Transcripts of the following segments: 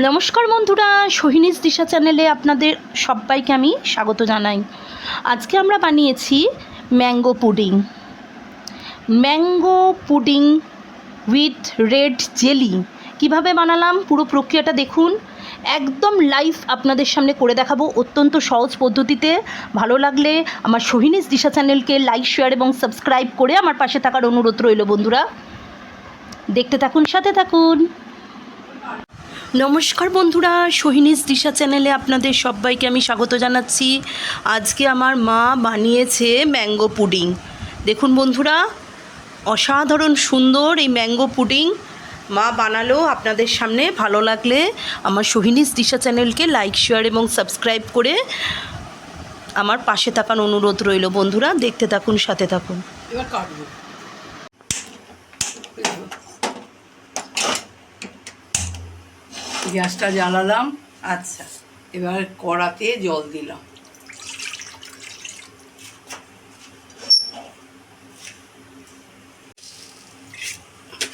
নমস্কার বন্ধুরা, সোহিনীস দিশা চ্যানেলে আপনাদের সবাইকে আমি স্বাগত জানাই। আজকে আমরা বানিয়েছি mango pudding. Mango pudding with red jelly. কীভাবে বানালাম পুরো প্রক্রিয়াটা দেখুন। একদম লাইভ আপনাদের সামনে করে দেখাবো অত্যন্ত সহজ পদ্ধতিতে। ভালো লাগলে আমার সোহিনীস দিশা চ্যানেলকে লাইক, শেয়ার এবং সাবস্ক্রাইব করে আমার পাশে থাকার অনুরোধ রইল বন্ধুরা। দেখতে থাকুন, সাথে থাকুন। নমস্কার বন্ধুরা, সোহিনীস দিশা চ্যানেলে আপনাদের সবাইকে আমি স্বাগত জানাচ্ছি। আজকে আমার মা বানিয়েছে ম্যাঙ্গো পুডিং। দেখুন বন্ধুরা, অসাধারণ সুন্দর এই ম্যাঙ্গো পুডিং। মা বানালো, আপনাদের সামনে ভালো লাগলে আমার সোহিনীস দিশা চ্যানেলকে লাইক, শেয়ার এবং সাবস্ক্রাইব করে আমার পাশে থাকার অনুরোধ রইল বন্ধুরা। দেখতে থাকুন, সাথে থাকুন। এবার কাটবো। গ্যাসটা জ্বালালাম। আচ্ছা এবার কড়াতে জল দিলাম।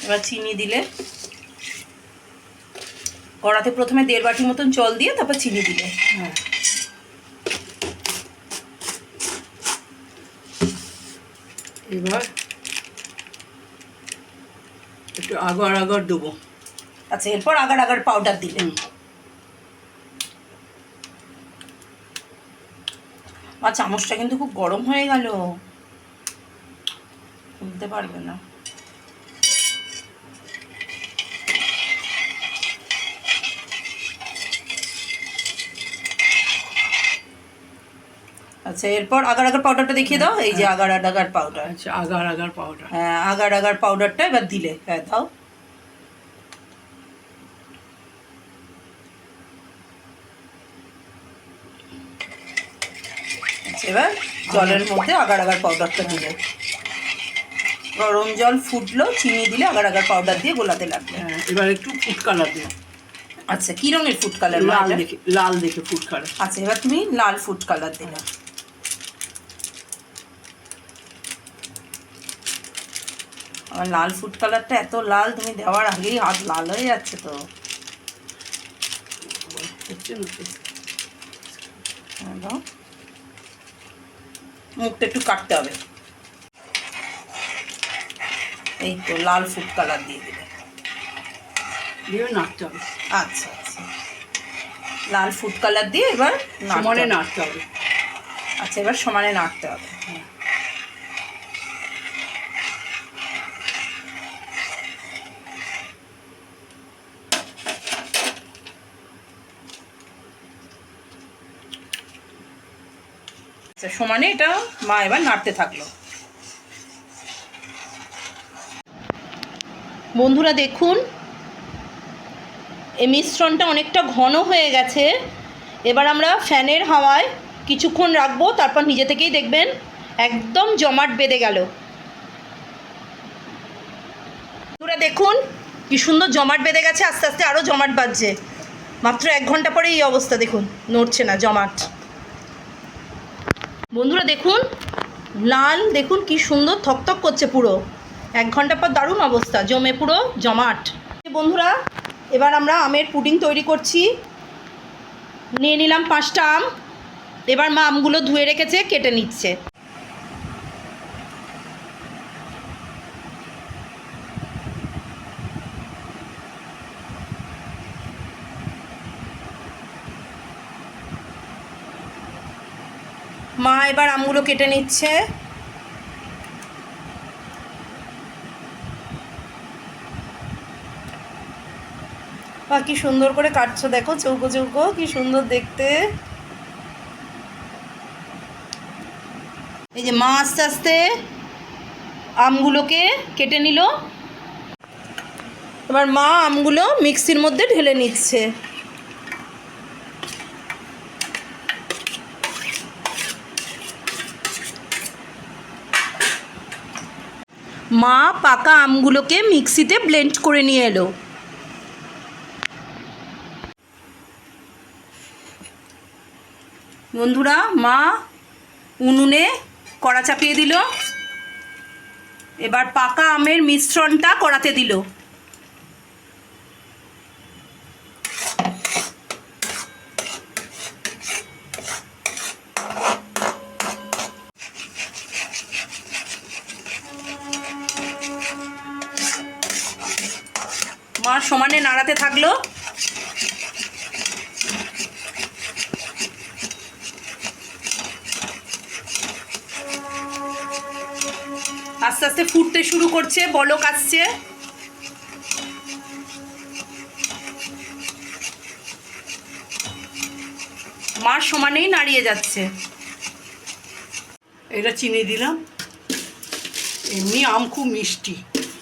এবার চিনি দিলে। কড়াতে প্রথমে দেড় বাটি মতন জল দিয়ে তারপর চিনি দিলে। হ্যাঁ। এবার একটু আগর আগর দেবো আচ্ছা এরপর আগার আগার পাউডার দিলেন। আর চামচটা কিন্তু খুব গরম হয়ে গেল। খুলতে পারবে না। আচ্ছা এরপর আগার আগার পাউডারটা দেখিয়ে দাও। এই যে আগার আগার পাউডার আচ্ছা আগার আগার পাউডার হ্যাঁ আগার আগার পাউডারটা এবার দিলে। হ্যাঁ দাও। এবার জলের মধ্যে আগার আগার পাউডারটা দিলে গরম জল ফুটলো চিনি দিলে আগার আগার পাউডার দিয়ে গোলাতে লাগবে। হ্যাঁ এবার একটু ফুড কালার দিলাম আচ্ছা কি রঙের ফুড কালার লাল দেখে লাল দেখে ফুড কালার আচ্ছা এবার তুমি লাল ফুড কালার দিলে। আমার লাল ফুড কালারটা এত লাল তুমি দেওয়ার আগেই হাত লাল হয়ে যাচ্ছে তো। হচ্ছে। মুখটা একটু কাটতে হবে। এই তো লাল ফুড কালার দিয়ে দিলে। দিয়ে নাড়তে হবে। আচ্ছা আচ্ছা। লাল ফুড কালার দিয়ে এবার সমানে নাড়তে হবে। আচ্ছা এবার সমানে নাড়তে হবে। সমানে এটা মা এবার নাড়তে থাকল। বন্ধুরা দেখুন, এই মিশ্রণটা অনেকটা ঘন হয়ে গেছে। এবার আমরা ফ্যানের হাওয়ায় কিছুক্ষণ রাখব, তারপর নিজে থেকেই দেখবেন একদম জমাট বেঁধে গেল। বন্ধুরা দেখুন, কি সুন্দর জমাট বেঁধে গেছে, আস্তে আস্তে আরও জমাট বাজছে মাত্র এক ঘণ্টা পরে এই অবস্থা, দেখুন, নড়ছে না, জমাট। বন্ধুরা দেখুন, লাল, দেখুন কি সুন্দর থকথক করছে পুরো। এক ঘণ্টা পর দারুণ অবস্থা, জমে পুরো জমাট। বন্ধুরা, এবার আমরা আমের পুডিং তৈরি করছি। নিয়ে নিলাম পাঁচটা আম, এবার মা আমগুলো ধুয়ে রেখেছে, কেটে নিচ্ছে। মা এবার আমগুলো কেটে নিচ্ছে। বা কি সুন্দর করে কাটছো দেখো, চৌকো চৌকো, কি সুন্দর দেখতে। এই যে মা আস্তে আস্তে আমগুলোকে কেটে নিল। এবার মা আমগুলো মিক্সির মধ্যে ঢেলে নিচ্ছে। মা পাকা আমগুলোকে মিক্সিতে ব্লেন্ড করে নিয়ে এলো। বন্ধুরা, মা উনুনে কড়া চাপিয়ে দিল। এবার পাকা আমের মিশ্রণটা কড়াতে দিল নাড়াতে থাকল আস্তে আস্তে ফুটতে শুরু করছে, বলক আসছে। মার সমানেই নাড়িয়ে যাচ্ছে। এটা চিনি দিলাম। এমনি আম খুব মিষ্টি।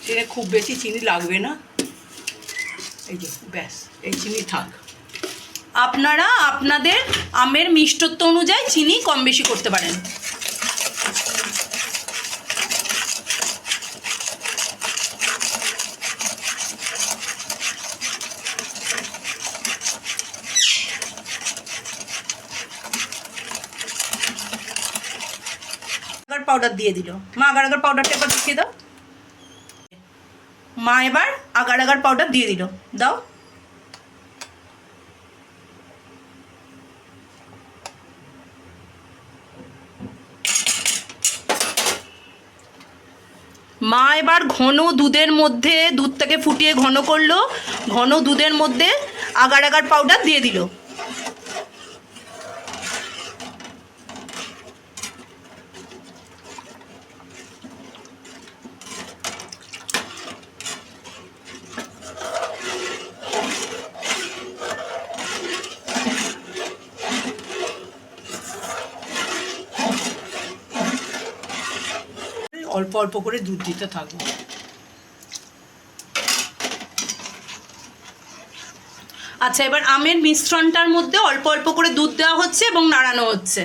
সেটা খুব বেশি চিনি লাগবে না। এই যে, ব্যাস, এই চিনি থাক। আপনারা আপনাদের আমের মিষ্টত্ব অনুযায়ী চিনি কম বেশি করতে পারেন। পাউডার দিয়ে দিল। মা, আগার আগার পাউডারটা এবার দেখিয়ে দাও। মা, এবার আগার আগার পাউডার দিয়ে দিল। দাও। মা এবার ঘন দুধের মধ্যে দুধটাকে ফুটিয়ে ঘন করল। ঘন দুধের মধ্যে আগার আগার পাউডার দিয়ে দিল। অল্প অল্প করে দুধ দিতে থাকব। আচ্ছা এবার আমের মিশ্রণটার মধ্যে অল্প অল্প করে দুধ দেওয়া হচ্ছে এবং নাড়ানো হচ্ছে।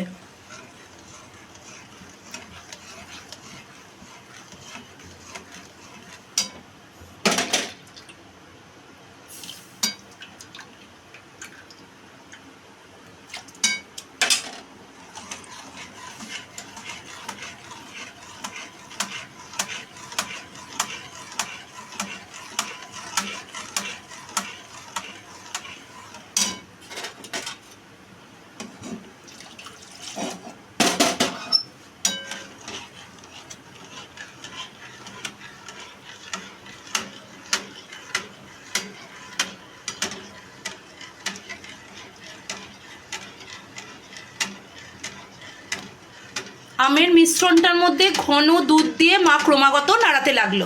আমের মিশ্রণটার মধ্যে ঘন দুধ দিয়ে মা ক্রমাগত নাড়াতে লাগল।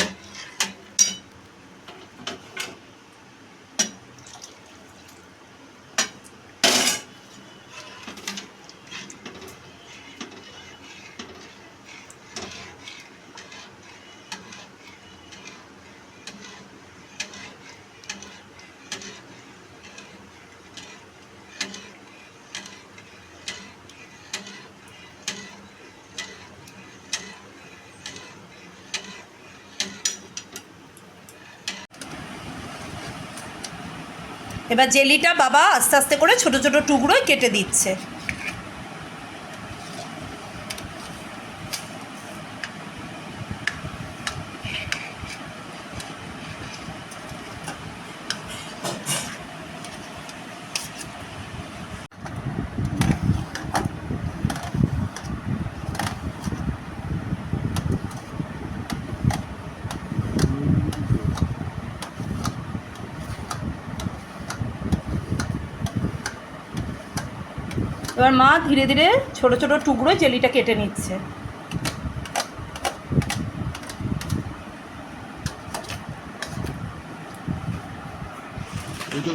এবার জেলিটা বাবা আস্তে আস্তে করে ছোট ছোট টুকরোয় কেটে দিচ্ছে। এবার মা ধীরে ধীরে ছোট ছোট টুকরো জেলিটা কেটে নিচ্ছে। দুটো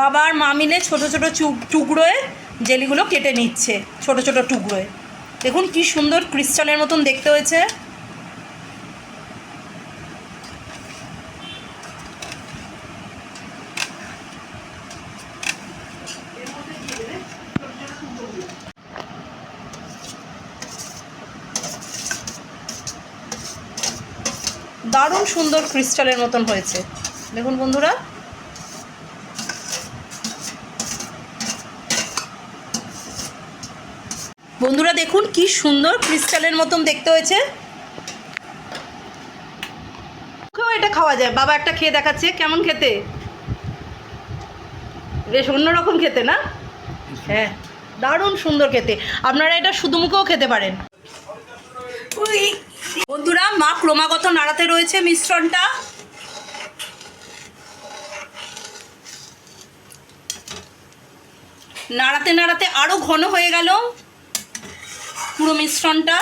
করব বাবা আর মা মিলে ছোট ছোট টুকরোয় জেলিগুলো কেটে নিচ্ছে, ছোট ছোট টুকরোয়। দেখুন কি সুন্দর ক্রিস্টালের মতন দেখতে হয়েছে। দারুণ সুন্দর ক্রিস্টালের মতন হয়েছে। দেখুন বন্ধুরা বন্ধুরা দেখুন কি সুন্দর ক্রিস্টালের মতন দেখতে হয়েছে। মুখেও এটা খাওয়া যায়। বাবা একটা খেয়ে দেখাচ্ছে। কেমন খেতে? বেশ অন্যরকম খেতে না? হ্যাঁ দারুণ সুন্দর খেতে। আপনারা এটা শুধু মুখেও খেতে পারেন। বন্ধুরা মা ক্রমাগত নাড়াতে রয়েছে মিশ্রণটা। নাড়াতে নাড়াতে আরও ঘন হয়ে গেল। পুরো মিশ্রণটা।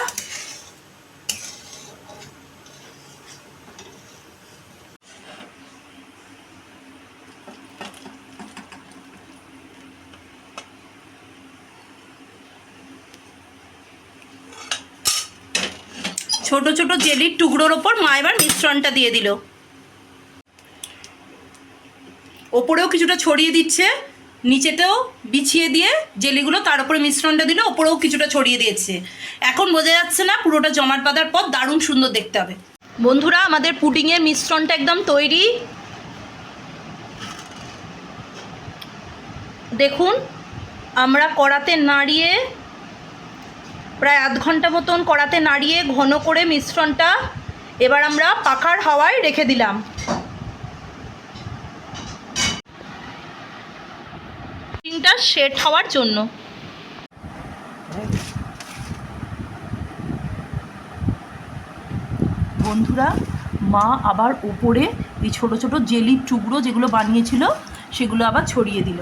ছোট ছোট জেলির টুকরোর ওপর মা এবার মিশ্রণটা দিয়ে দিল। ওপরেও কিছুটা ছড়িয়ে দিচ্ছে, নিচেতেও বিছিয়ে দিয়ে জেলিগুলো তার উপরে মিশ্রণটা দিল, ওপরেও কিছুটা ছড়িয়ে দিয়েছে। এখন বোঝা যাচ্ছে না পুরোটা জমাট বাঁধার পর দারুণ সুন্দর দেখতে হবে। বন্ধুরা, আমাদের পুডিংয়ের মিশ্রণটা একদম তৈরি। দেখুন, আমরা কড়াতে নাড়িয়ে প্রায় আধ ঘণ্টা মতন কড়াতে নাড়িয়ে ঘন করে মিশ্রণটা এবার আমরা পাখার হাওয়ায় রেখে দিলাম। পুডিংটা সেট হওয়ার জন্য। বন্ধুরা, মা আবার উপরে এই ছোট ছোট জেলির টুকরো যেগুলো বানিয়েছিল, সেগুলো আবার ছড়িয়ে দিল।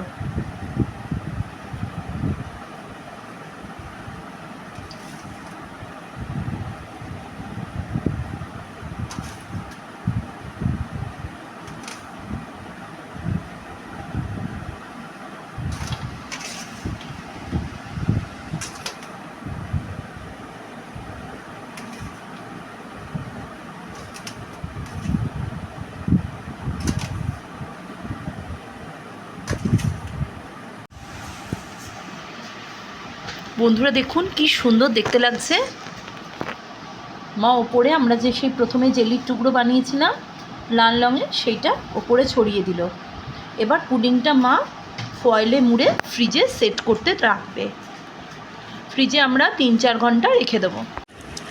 বন্ধুরা দেখুন কি সুন্দর দেখতে লাগছে। মা, ওপরে আমরা যে সেই প্রথমে জেলির টুকরো বানিয়েছিলাম, লাল রঙের, সেইটা ওপরে ছড়িয়ে দিল। এবার পুডিংটা মা ফয়েলে মুড়ে ফ্রিজে সেট করতে রাখবে। ফ্রিজে আমরা তিন চার ঘণ্টা রেখে দেবো।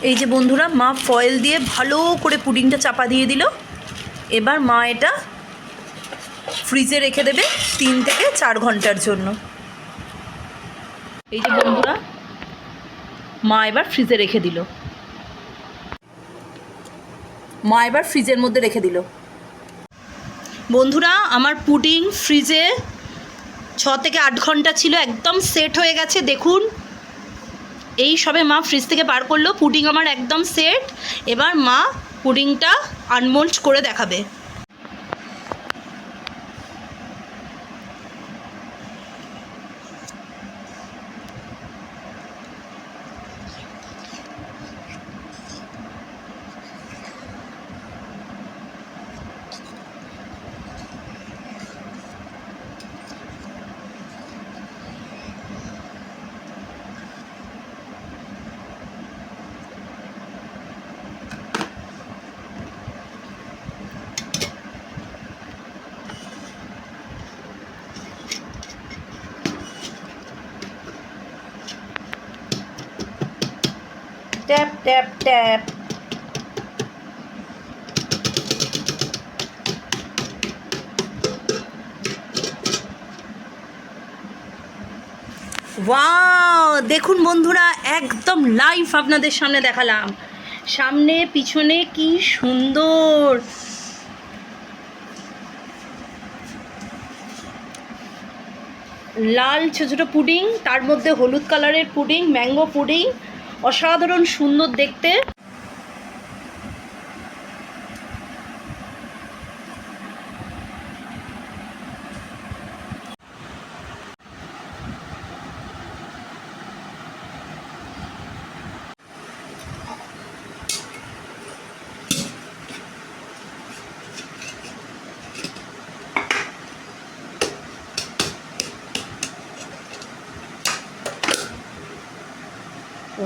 এই যে বন্ধুরা, মা ফয়েল দিয়ে ভালো করে পুডিংটা চাপা দিয়ে দিল। এবার মা এটা ফ্রিজে রেখে দেবে তিন থেকে চার ঘণ্টার জন্য। এই যে বন্ধুরা, মা এবার ফ্রিজে রেখে দিল। মা এবার ফ্রিজের মধ্যে রেখে দিল। বন্ধুরা, আমার পুডিং ফ্রিজে ছ থেকে আট ঘণ্টা ছিল, একদম সেট হয়ে গেছে, দেখুন। এই সবে মা ফ্রিজ থেকে বার করল, পুডিং আমার একদম সেট। এবার মা পুডিংটা আনমোল্ড করে দেখাবে। ট্যাপ ট্যাপ ট্যাপ ওয়াও দেখুন বন্ধুরা, একদম লাইভ আপনাদের সামনে দেখালাম। সামনে, পিছনে কি সুন্দর। লাল ছোটো ছোটো পুডিং, তার মধ্যে হলুদ কালারের পুডিং ম্যাঙ্গো পুডিং অসাধারণ সুন্দর দেখতে।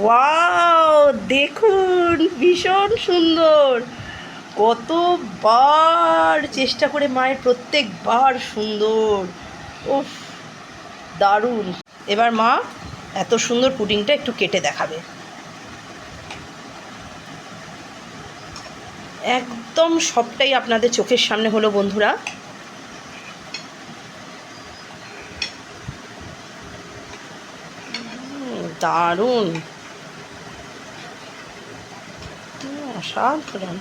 ওয়াও, দেখুন, ভীষণ সুন্দর। কতবার চেষ্টা করে মায়ের প্রত্যেকবার সুন্দর। উফ, দারুণ। এবার মা এত সুন্দর পুডিংটা একটু কেটে দেখাবে। একদম সবটাই আপনাদের চোখের সামনে হলো, বন্ধুরা। দারুণ। অসাধারণ